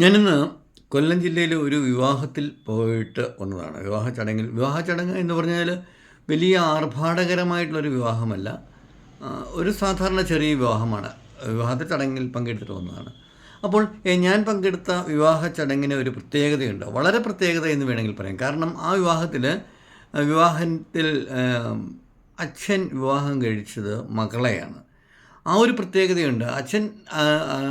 ഞാനിന്ന് കൊല്ലം ജില്ലയിൽ ഒരു വിവാഹത്തിൽ പോയിട്ട് വന്നതാണ്. വിവാഹ ചടങ്ങിൽ വിവാഹ ചടങ്ങ് എന്ന് പറഞ്ഞാൽ വലിയ ആർഭാടകരമായിട്ടുള്ളൊരു വിവാഹമല്ല. ഒരു സാധാരണ ചെറിയ വിവാഹമാണ്. വിവാഹത്തെ ചടങ്ങിൽ പങ്കെടുത്തിട്ട് വന്നതാണ്. അപ്പോൾ ഞാൻ പങ്കെടുത്ത വിവാഹ ചടങ്ങിന് ഒരു പ്രത്യേകതയുണ്ട്. വളരെ പ്രത്യേകത എന്ന് വേണമെങ്കിൽ പറയാം. കാരണം ആ വിവാഹത്തിൽ വിവാഹത്തിൽ അച്ഛൻ വിവാഹം കഴിച്ചത് മകളെയാണ്. ആ ഒരു പ്രത്യേകതയുണ്ട്. അച്ഛൻ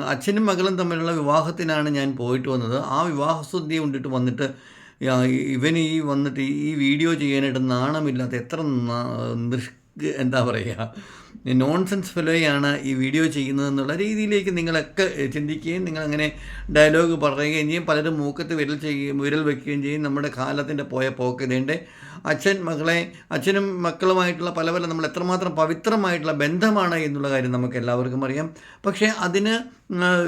അച്ഛനും മകളും തമ്മിലുള്ള വിവാഹത്തിനാണ് ഞാൻ പോയിട്ട് വന്നത്. ആ വിവാഹശുദ്ധി കൊണ്ടിട്ട് വന്നിട്ട് ഇവൻ ഈ വന്നിട്ട് ഈ വീഡിയോ ചെയ്യാനായിട്ട് നാണമില്ലാത്ത എത്ര നിഷ് എന്താ പറയുക നോൺസെൻസ് ഫെലോയാണ് ഈ വീഡിയോ ചെയ്യുന്നതെന്നുള്ള രീതിയിലേക്ക് നിങ്ങളൊക്കെ ചിന്തിക്കുകയും നിങ്ങളങ്ങനെ ഡയലോഗ് പറയുകയും ചെയ്യും. പലരും മൂക്കത്ത് വിരൽ ചെയ്യുകയും വിരൽ വയ്ക്കുകയും ചെയ്യും. നമ്മുടെ കാലത്തിന്റെ പോയ പോക്ക് ഇതേണ്ട. അച്ഛൻ മകളെ അച്ഛനും മക്കളുമായിട്ടുള്ള പല പല നമ്മൾ എത്രമാത്രം പവിത്രമായിട്ടുള്ള ബന്ധമാണ് എന്നുള്ള കാര്യം നമുക്ക് എല്ലാവർക്കും അറിയാം. പക്ഷേ അതിന്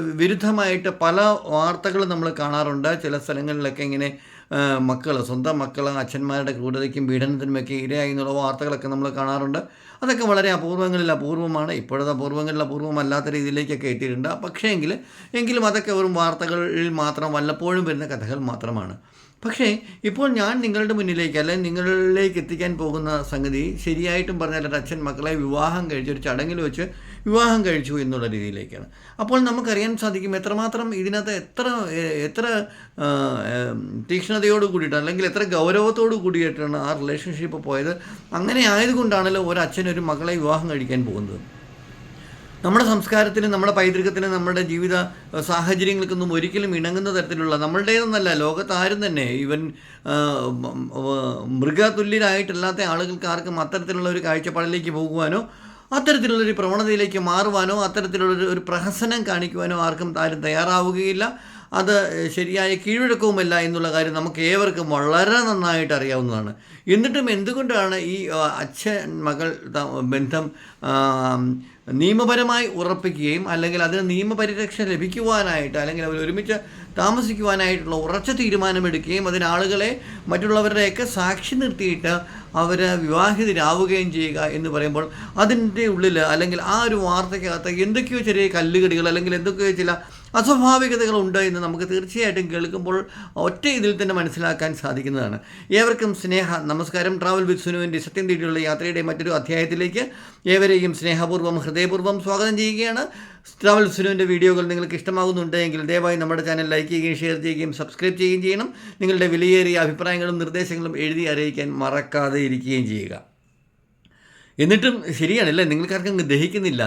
വിരുദ്ധമായിട്ട് പല വാർത്തകളും നമ്മൾ കാണാറുണ്ട്. ചില സ്ഥലങ്ങളിലൊക്കെ ഇങ്ങനെ മക്കൾ സ്വന്തം മക്കൾ അച്ഛന്മാരുടെ ക്രൂരതയ്ക്കും പീഡനത്തിനുമൊക്കെ ഇരയായി എന്നുള്ള വാർത്തകളൊക്കെ നമ്മൾ കാണാറുണ്ട്. അതൊക്കെ വളരെ അപൂർവങ്ങളിൽ അപൂർവമാണ്. ഇപ്പോഴത്തെ അപൂർവങ്ങളിൽ അപൂർവമല്ലാത്ത രീതിയിലേക്കൊക്കെ എത്തിയിട്ടുണ്ട്. പക്ഷേ എങ്കിൽ എങ്കിലും അതൊക്കെ വെറും വാർത്തകളിൽ മാത്രം വല്ലപ്പോഴും വരുന്ന കഥകൾ മാത്രമാണ്. പക്ഷേ ഇപ്പോൾ ഞാൻ നിങ്ങളുടെ മുന്നിലേക്ക് അല്ലെങ്കിൽ നിങ്ങളിലേക്ക് എത്തിക്കാൻ പോകുന്ന സംഗതി ശരിയായിട്ടും പറഞ്ഞാൽ ഒരു അച്ഛൻ മക്കളെ വിവാഹം കഴിച്ച് ഒരു ചടങ്ങിൽ വെച്ച് വിവാഹം കഴിച്ചു എന്നുള്ള രീതിയിലേക്കാണ്. അപ്പോൾ നമുക്കറിയാൻ സാധിക്കും എത്രമാത്രം ഇതിനകത്ത് എത്ര എത്ര തീക്ഷ്ണതയോട് കൂടിയിട്ട് അല്ലെങ്കിൽ എത്ര ഗൗരവത്തോട് കൂടിയിട്ടാണ് ആ റിലേഷൻഷിപ്പ് പോയത്? അങ്ങനെ ആയതുകൊണ്ടാണല്ലോ ഒരു അച്ഛൻ ഒരു മകളെ വിവാഹം കഴിക്കാൻ പോകുന്നത്. നമ്മുടെ സംസ്കാരത്തിന് നമ്മുടെ പൈതൃകത്തിന് നമ്മുടെ ജീവിത സാഹചര്യങ്ങൾക്കൊന്നും ഒരിക്കലും ഇണങ്ങുന്ന തരത്തിലുള്ള നമ്മളുടേതെന്നല്ല ലോകത്താരും തന്നെ. ഈവൻ മൃഗതുല്യരായിട്ടല്ലാത്ത ആളുകൾക്ക് ആർക്കും അത്തരത്തിലുള്ള ഒരു കാഴ്ചപ്പാടിലേക്ക് പോകുവാനോ അത്തരത്തിലുള്ളൊരു പ്രവണതയിലേക്ക് മാറുവാനോ അത്തരത്തിലുള്ളൊരു ഒരു പ്രഹസനം കാണിക്കുവാനോ ആർക്കും ആരും തയ്യാറാവുകയില്ല. അത് ശരിയായ കീഴടക്കവുമില്ല എന്നുള്ള കാര്യം നമുക്ക് ഏവർക്കും വളരെ നന്നായിട്ട് അറിയാവുന്നതാണ്. എന്നിട്ടും എന്തുകൊണ്ടാണ് ഈ അച്ഛൻ മകൾ ബന്ധം നിയമപരമായി ഉറപ്പിക്കുകയും അല്ലെങ്കിൽ അതിന് നിയമപരിരക്ഷ ലഭിക്കുവാനായിട്ട് അല്ലെങ്കിൽ അവർ ഒരുമിച്ച് താമസിക്കുവാനായിട്ടുള്ള ഉറച്ച തീരുമാനമെടുക്കുകയും അതിനാളുകളെ മറ്റുള്ളവരുടെയൊക്കെ സാക്ഷി നിർത്തിയിട്ട് അവർ വിവാഹിതരാവുകയും ചെയ്യുക എന്ന് പറയുമ്പോൾ അതിന്റെ ഉള്ളിൽ അല്ലെങ്കിൽ ആ ഒരു വാർത്തയ്ക്കകത്ത് എന്തൊക്കെയോ ചെറിയ കല്ലുകടികൾ അല്ലെങ്കിൽ എന്തൊക്കെയോ ചില അസ്വാഭാവികതകളുണ്ട് എന്ന് നമുക്ക് തീർച്ചയായിട്ടും കേൾക്കുമ്പോൾ ഒറ്റ ഇതിൽ തന്നെ മനസ്സിലാക്കാൻ സാധിക്കുന്നതാണ്. ഏവർക്കും സ്നേഹ നമസ്കാരം. ട്രാവൽ വിത്ത് സുനുവിന്റെ സത്യം തേടിയുള്ള യാത്രയുടെ മറ്റൊരു അധ്യായത്തിലേക്ക് ഏവരെയും സ്നേഹപൂർവം ഹൃദയപൂർവം സ്വാഗതം ചെയ്യുകയാണ്. ട്രാവൽ സുനുവിന്റെ വീഡിയോകൾ നിങ്ങൾക്ക് ഇഷ്ടമാകുന്നുണ്ടെങ്കിൽ ദയവായി നമ്മുടെ ചാനൽ ലൈക്ക് ചെയ്യുകയും ഷെയർ ചെയ്യുകയും സബ്സ്ക്രൈബ് ചെയ്യുകയും ചെയ്യണം. നിങ്ങളുടെ വിലയേറിയ അഭിപ്രായങ്ങളും നിർദ്ദേശങ്ങളും എഴുതി അറിയിക്കാൻ മറക്കാതെ ഇരിക്കുകയും ചെയ്യുക. എന്നിട്ടും ശരിയാണല്ലേ? നിങ്ങൾക്കാർക്കും ദഹിക്കുന്നില്ല.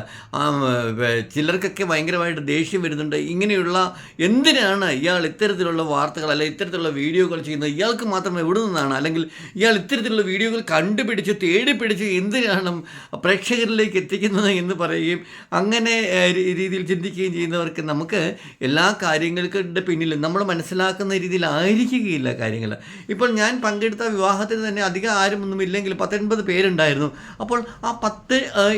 ചിലർക്കൊക്കെ ഭയങ്കരമായിട്ട് ദേഷ്യം വരുന്നുണ്ട്. ഇങ്ങനെയുള്ള എന്തിനാണ് ഇയാൾ ഇത്തരത്തിലുള്ള വാർത്തകൾ അല്ലെങ്കിൽ ഇത്തരത്തിലുള്ള വീഡിയോകൾ ചെയ്യുന്നത്? ഇയാൾക്ക് മാത്രം എവിടെ നിന്നാണ്? അല്ലെങ്കിൽ ഇയാൾ ഇത്തരത്തിലുള്ള വീഡിയോകൾ കണ്ടുപിടിച്ച് തേടിപ്പിടിച്ച് എന്തിനാണ് പ്രേക്ഷകരിലേക്ക് എത്തിക്കുന്നത് എന്ന് പറയുകയും അങ്ങനെ രീതിയിൽ ചിന്തിക്കുകയും ചെയ്യുന്നവർക്ക് നമുക്ക് എല്ലാ കാര്യങ്ങൾക്കിന്റെ പിന്നിലും നമ്മൾ മനസ്സിലാക്കുന്ന രീതിയിലായിരിക്കുകയില്ല കാര്യങ്ങൾ. ഇപ്പോൾ ഞാൻ പങ്കെടുത്ത വിവാഹത്തിന് തന്നെ അധികം ആരും ഒന്നും ഇല്ലെങ്കിൽ പത്തൊൻപത് പേരുണ്ടായിരുന്നു. അപ്പോൾ ആ പത്ത്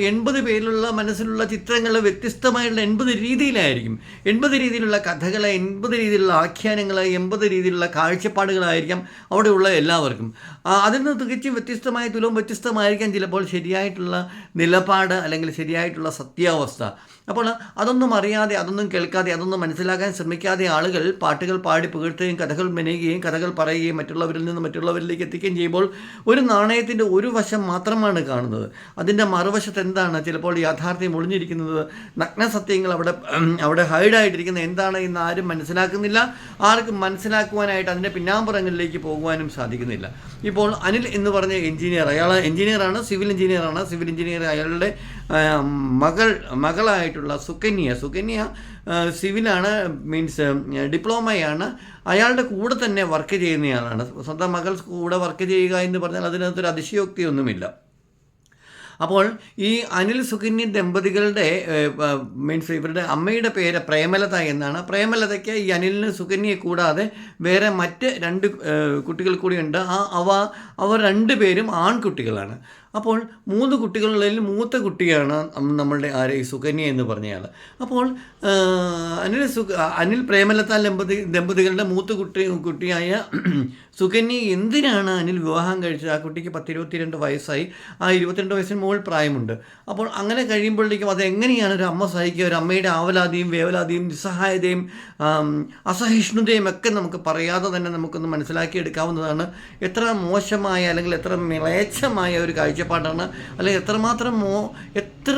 എൺപത് പേരിലുള്ള മനസ്സിലുള്ള ചിത്രങ്ങൾ വ്യത്യസ്തമായിട്ടുള്ള എൺപത് രീതിയിലായിരിക്കും. എൺപത് രീതിയിലുള്ള കഥകൾ എൺപത് രീതിയിലുള്ള ആഖ്യാനങ്ങൾ എൺപത് രീതിയിലുള്ള കാഴ്ചപ്പാടുകളായിരിക്കാം അവിടെയുള്ള എല്ലാവർക്കും. അതിൽ നിന്ന് തികച്ചും വ്യത്യസ്തമായ തുലവും വ്യത്യസ്തമായിരിക്കാം ചിലപ്പോൾ ശരിയായിട്ടുള്ള നിലപാട് അല്ലെങ്കിൽ ശരിയായിട്ടുള്ള സത്യാവസ്ഥ. അപ്പോൾ അതൊന്നും അറിയാതെ അതൊന്നും കേൾക്കാതെ അതൊന്നും മനസ്സിലാക്കാൻ ശ്രമിക്കാതെ ആളുകൾ പാട്ടുകൾ പാടി പുകഴ്ത്തുകയും കഥകൾ മെനയുകയും കഥകൾ പറയുകയും മറ്റുള്ളവരിൽ നിന്ന് മറ്റുള്ളവരിലേക്ക് എത്തിക്കുകയും ചെയ്യുമ്പോൾ ഒരു നാണയത്തിന്റെ ഒരു വശം മാത്രമാണ് കാണുന്നത്. അതിന്റെ മറുവശത്ത് എന്താണ്? ചിലപ്പോൾ യാഥാർത്ഥ്യം ഒളിഞ്ഞിരിക്കുന്നത് നഗ്നസത്യങ്ങൾ അവിടെ അവിടെ ഹൈഡായിട്ടിരിക്കുന്നത് എന്താണ് എന്ന് ആരും മനസ്സിലാക്കുന്നില്ല. ആർക്കും മനസ്സിലാക്കുവാനായിട്ട് അതിന്റെ പിന്നാമ്പുറങ്ങളിലേക്ക് പോകുവാനും സാധിക്കുന്നില്ല. ഇപ്പോൾ അനിൽ എന്ന് പറഞ്ഞ എഞ്ചിനീയർ അയാൾ എഞ്ചിനീയറാണ് സിവിൽ എഞ്ചിനീയറാണ് സിവിൽ എഞ്ചിനീയർ അയാളുടെ മകൾ മകൾ മകളായിട്ടുള്ള സുകന്യ. സുകന്യ സിവിലാണ് മീൻസ് ഡിപ്ലോമയാണ്. അയാളുടെ കൂടെ തന്നെ വർക്ക് ചെയ്യുന്നയാളാണ് സ്വന്തം മകൾ കൂടെ വർക്ക് ചെയ്യുക എന്ന് പറഞ്ഞാൽ അതിനകത്തൊരു അതിശയോക്തിയൊന്നുമില്ല അപ്പോൾ ഈ അനിൽ സുകന്യ ദമ്പതികളുടെ മീൻസ് ഇവരുടെ അമ്മയുടെ പേര് പ്രേമലത എന്നാണ്. പ്രേമലതയ്ക്ക് ഈ അനിലിന് സുകന്യയെ കൂടാതെ വേറെ മറ്റ് രണ്ട് കുട്ടികൾ കൂടിയുണ്ട്. ആ അവ അവർ രണ്ടുപേരും ആൺകുട്ടികളാണ്. അപ്പോൾ മൂന്ന് കുട്ടികളിൽ മൂത്ത കുട്ടിയാണ് നമ്മളുടെ ആരെ സുകന്യ എന്ന് പറഞ്ഞയാൾ. അപ്പോൾ അനിൽ സു അനിൽ പ്രേമലത ദമ്പതി ദമ്പതികളുടെ മൂത്ത കുട്ടി കുട്ടിയായ സുകന്യ എന്തിനാണ് അനിൽ വിവാഹം കഴിച്ചത്? ആ കുട്ടിക്ക് പത്തിരുപത്തിരണ്ട് വയസ്സായി. ആ ഇരുപത്തിരണ്ട് വയസ്സിന് മുകളിൽ പ്രായമുണ്ട്. അപ്പോൾ അങ്ങനെ കഴിയുമ്പോഴേക്കും അതെങ്ങനെയാണ് ഒരു അമ്മ സഹിക്കുക? ഒരു അമ്മയുടെ ആവലാതിയും വേവലാതിയും നിസ്സഹായതയും അസഹിഷ്ണുതയും ഒക്കെ നമുക്ക് പറയാതെ തന്നെ നമുക്കൊന്ന് മനസ്സിലാക്കിയെടുക്കാവുന്നതാണ്. എത്ര മോശമായ അല്ലെങ്കിൽ എത്ര മിളേച്ഛമായ ഒരു കാഴ്ചപ്പാടാണ് അല്ലെങ്കിൽ എത്രമാത്രം മോ എത്ര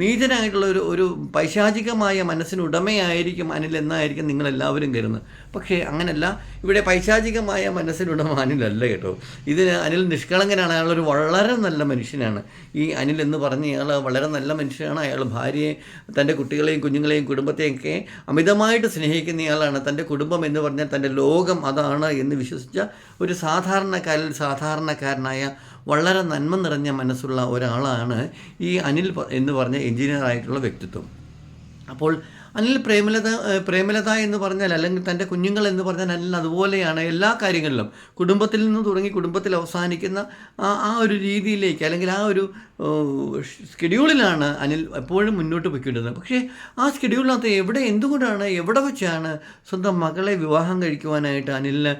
നീചനായിട്ടുള്ള ഒരു ഒരു പൈശാചികമായ മനസ്സിന് ഉടമയായിരിക്കും അനിൽ എന്നായിരിക്കും നിങ്ങളെല്ലാവരും കരുതുന്നത്. പക്ഷേ അങ്ങനല്ല. ഇവിടെ പൈശാചികമായ മനസ്സിനുടമ അനിലല്ല കേട്ടോ. ഇതിന് അനിൽ നിഷ്കളങ്കനാണ്. അയാളൊരു വളരെ നല്ല മനുഷ്യനാണ്. ഈ അനിൽ എന്ന് പറഞ്ഞ് അയാൾ വളരെ നല്ല മനുഷ്യനാണ്. അയാൾ ഭാര്യയെ തന്റെ കുട്ടികളെയും കുഞ്ഞുങ്ങളെയും കുടുംബത്തെയും ഒക്കെ അമിതമായിട്ട് സ്നേഹിക്കുന്നയാളാണ് തന്റെ കുടുംബം എന്ന് പറഞ്ഞാൽ തന്റെ ലോകം അതാണ് എന്ന് വിശ്വസിച്ച ഒരു സാധാരണക്കാരിൽ സാധാരണക്കാരനായ വളരെ നന്മ നിറഞ്ഞ മനസ്സുള്ള ഒരാളാണ് ഈ അനിൽ എന്ന് പറഞ്ഞ എഞ്ചിനീയർ ആയിട്ടുള്ള വ്യക്തിത്വം. അപ്പോൾ അനിൽ പ്രേമലത പ്രേമലത എന്ന് പറഞ്ഞാൽ അല്ലെങ്കിൽ തന്റെ കുഞ്ഞുങ്ങൾ എന്ന് പറഞ്ഞാൽ അനിൽ അതുപോലെയാണ് എല്ലാ കാര്യങ്ങളിലും. കുടുംബത്തിൽ നിന്ന് തുടങ്ങി കുടുംബത്തിൽ അവസാനിക്കുന്ന ആ ഒരു രീതിയിലേക്ക് അല്ലെങ്കിൽ ആ ഒരു സ്കെഡ്യൂളിലാണ് അനിൽ എപ്പോഴും മുന്നോട്ട് പോയിക്കൊണ്ടിരുന്നത്. പക്ഷേ ആ സ്കെഡ്യൂളിനകത്ത് എവിടെ എന്തുകൊണ്ടാണ് എവിടെ വെച്ചാണ് സ്വന്തം മകളെ വിവാഹം കഴിക്കുവാനായിട്ട് അനിലിന്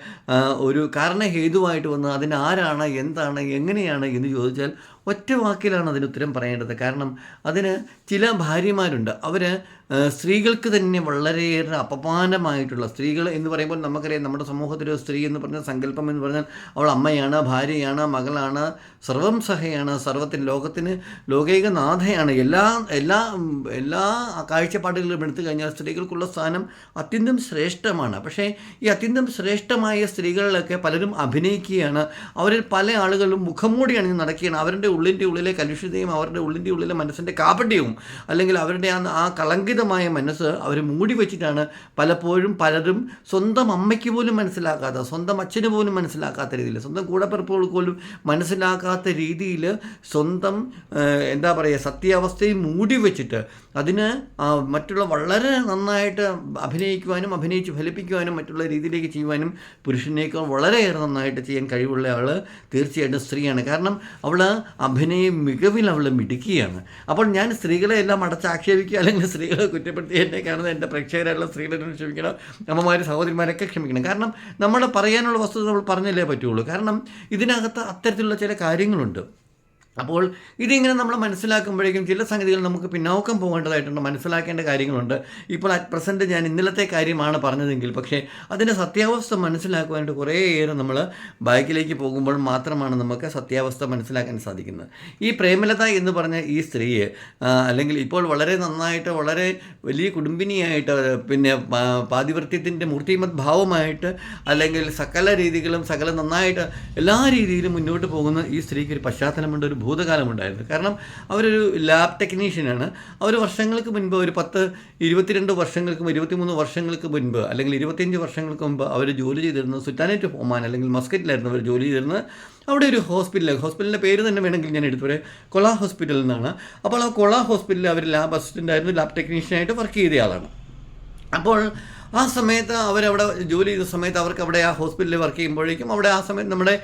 ഒരു കാരണഹേതുവായിട്ട് വന്നത്? അതിന് ആരാണ് എന്താണ് എങ്ങനെയാണ് എന്ന് ചോദിച്ചാൽ ഒറ്റ വാക്കിലാണ് അതിന് ഉത്തരം പറയേണ്ടത്. കാരണം അതിന് ചില ഭാര്യമാരുണ്ട്. അവർ സ്ത്രീകൾക്ക് തന്നെ വളരെയേറെ അപമാനമായിട്ടുള്ള സ്ത്രീകൾ എന്ന് പറയുമ്പോൾ നമുക്കറിയാം നമ്മുടെ സമൂഹത്തിലെ സ്ത്രീ എന്ന് പറഞ്ഞ സങ്കല്പം എന്ന് പറഞ്ഞാൽ അവൾ അമ്മയാണ് ഭാര്യയാണ് മകളാണ് സർവം സഹയാണ് സർവത്തിന് ലോകത്തിന് ലോകൈകനാഥയാണ്. എല്ലാ എല്ലാ എല്ലാ കാഴ്ചപ്പാടുകളിലും എടുത്തു കഴിഞ്ഞാൽ സ്ത്രീകൾക്കുള്ള സ്ഥാനം അത്യന്തം ശ്രേഷ്ഠമാണ്. പക്ഷേ ഈ അത്യന്തം ശ്രേഷ്ഠമായ സ്ത്രീകളിലൊക്കെ പലരും അഭിനയിക്കുകയാണ്. അവരിൽ പല ആളുകളും മുഖംമൂടി അണിഞ്ഞ് നടക്കുകയാണ്. അവരുടെ ഉള്ളിന്റെ ഉള്ളിലെ കലുഷിതയും അവരുടെ ഉള്ളിന്റെ ഉള്ളിലെ മനസ്സിന്റെ കാപട്യവും അല്ലെങ്കിൽ അവരുടെ ആ ആ കളങ്കിതമായ മനസ്സ് അവർ മൂടി വെച്ചിട്ടാണ് പലപ്പോഴും പലരും സ്വന്തം അമ്മയ്ക്ക് പോലും മനസ്സിലാക്കാത്ത സ്വന്തം അച്ഛന് പോലും മനസ്സിലാക്കാത്ത രീതിയിൽ സ്വന്തം കൂടപ്പിറപ്പുകൾ പോലും മനസ്സിലാക്കാത്ത രീതിയിൽ സ്വന്തം എന്താ പറയുക സത്യാവസ്ഥയും മൂടി വെച്ചിട്ട് അതിന് മറ്റുള്ള വളരെ നന്നായിട്ട് അഭിനയിക്കുവാനും അഭിനയിച്ച് ഫലിപ്പിക്കുവാനും മറ്റുള്ള രീതിയിലേക്ക് ചെയ്യുവാനും പുരുഷനേക്കാൾ വളരെയേറെ നന്നായിട്ട് ചെയ്യാൻ കഴിവുള്ള ആൾ തീർച്ചയായിട്ടും സ്ത്രീയാണ്. കാരണം അവൾ അഭിനയ മികവിൽ അവൾ മിടുക്കിയാണ്. അപ്പോൾ ഞാൻ സ്ത്രീകളെ എല്ലാം അടച്ചാക്ഷേപിക്കുക അല്ലെങ്കിൽ സ്ത്രീകളെ കുറ്റപ്പെടുത്തി എന്നെ കാണുന്ന എന്റെ പ്രേക്ഷകരായിട്ടുള്ള സ്ത്രീകളെ ക്ഷമിക്കണം അമ്മമാർ സഹോദരിമാരൊക്കെ ക്ഷമിക്കണം. കാരണം നമ്മൾ പറയാനുള്ള വസ്തുത നമ്മൾ പറഞ്ഞല്ലേ പറ്റുള്ളൂ. കാരണം ഇതിനകത്ത് അത്തരത്തിലുള്ള ചില കാര്യങ്ങളുണ്ട്. അപ്പോൾ ഇതിങ്ങനെ നമ്മൾ മനസ്സിലാക്കുമ്പോഴേക്കും ചില സംഗതികൾ നമുക്ക് പിന്നോക്കം പോകേണ്ടതായിട്ടുണ്ട് മനസ്സിലാക്കേണ്ട കാര്യങ്ങളുണ്ട്. ഇപ്പോൾ അറ്റ് പ്രസന്റ് ഞാൻ ഇന്നലത്തെ കാര്യമാണ് പറഞ്ഞതെങ്കിൽ പക്ഷേ അതിന്റെ സത്യാവസ്ഥ മനസ്സിലാക്കുവാനായിട്ട് കുറേയേറെ നമ്മൾ ബാക്കിലേക്ക് പോകുമ്പോൾ മാത്രമാണ് നമുക്ക് സത്യാവസ്ഥ മനസ്സിലാക്കാൻ സാധിക്കുന്നത്. ഈ പ്രേമലത എന്ന് പറഞ്ഞ ഈ സ്ത്രീയെ അല്ലെങ്കിൽ ഇപ്പോൾ വളരെ നന്നായിട്ട് വളരെ വലിയ കുടുംബിനിയായിട്ട് പിന്നെ പാതിവൃത്യത്തിന്റെ മൂർത്തിമത് ഭാവമായിട്ട് അല്ലെങ്കിൽ സകല രീതികളും സകല നന്നായിട്ട് എല്ലാ രീതിയിലും മുന്നോട്ട് പോകുന്ന ഈ സ്ത്രീക്ക് ഒരു പശ്ചാത്തലമുണ്ട് ഒരു ഭൂതകാലമുണ്ടായിരുന്നു. കാരണം അവരൊരു ലാബ് ടെക്നീഷ്യനാണ്. അവർ വർഷങ്ങൾക്ക് മുൻപ് ഒരു പത്ത് ഇരുപത്തിരണ്ട് വർഷങ്ങൾക്ക് ഇരുപത്തിമൂന്ന് വർഷങ്ങൾക്ക് മുൻപ് അല്ലെങ്കിൽ ഇരുപത്തിയഞ്ച് വർഷങ്ങൾക്ക് മുമ്പ് അവർ ജോലി ചെയ്തിരുന്നത് സുറ്റാനേറ്റ് ഒമാൻ അല്ലെങ്കിൽ മസ്കറ്റിലായിരുന്നു അവർ ജോലി ചെയ്തിരുന്നത്. അവിടെ ഒരു ഹോസ്പിറ്റൽ ഹോസ്പിറ്റലിന്റെ പേര് തന്നെ വേണമെങ്കിൽ ഞാൻ എടുത്തു പറയാം. കൊള ഹോസ്പിറ്റൽ എന്നാണ്. അപ്പോൾ ആ കൊള ഹോസ്പിറ്റലിൽ അവർ ലാബ് അസിസ്റ്റന്റ് ആയിരുന്നു ലാബ് ടെക്നീഷ്യനായിട്ട് വർക്ക് ചെയ്ത ആളാണ്. അപ്പോൾ ആ സമയത്ത് അവരവിടെ ജോലി ചെയ്ത സമയത്ത് അവർക്ക് അവിടെ ആ ഹോസ്പിറ്റലിൽ വർക്ക് ചെയ്യുമ്പോഴേക്കും അവിടെ ആ സമയത്ത് നമ്മുടെ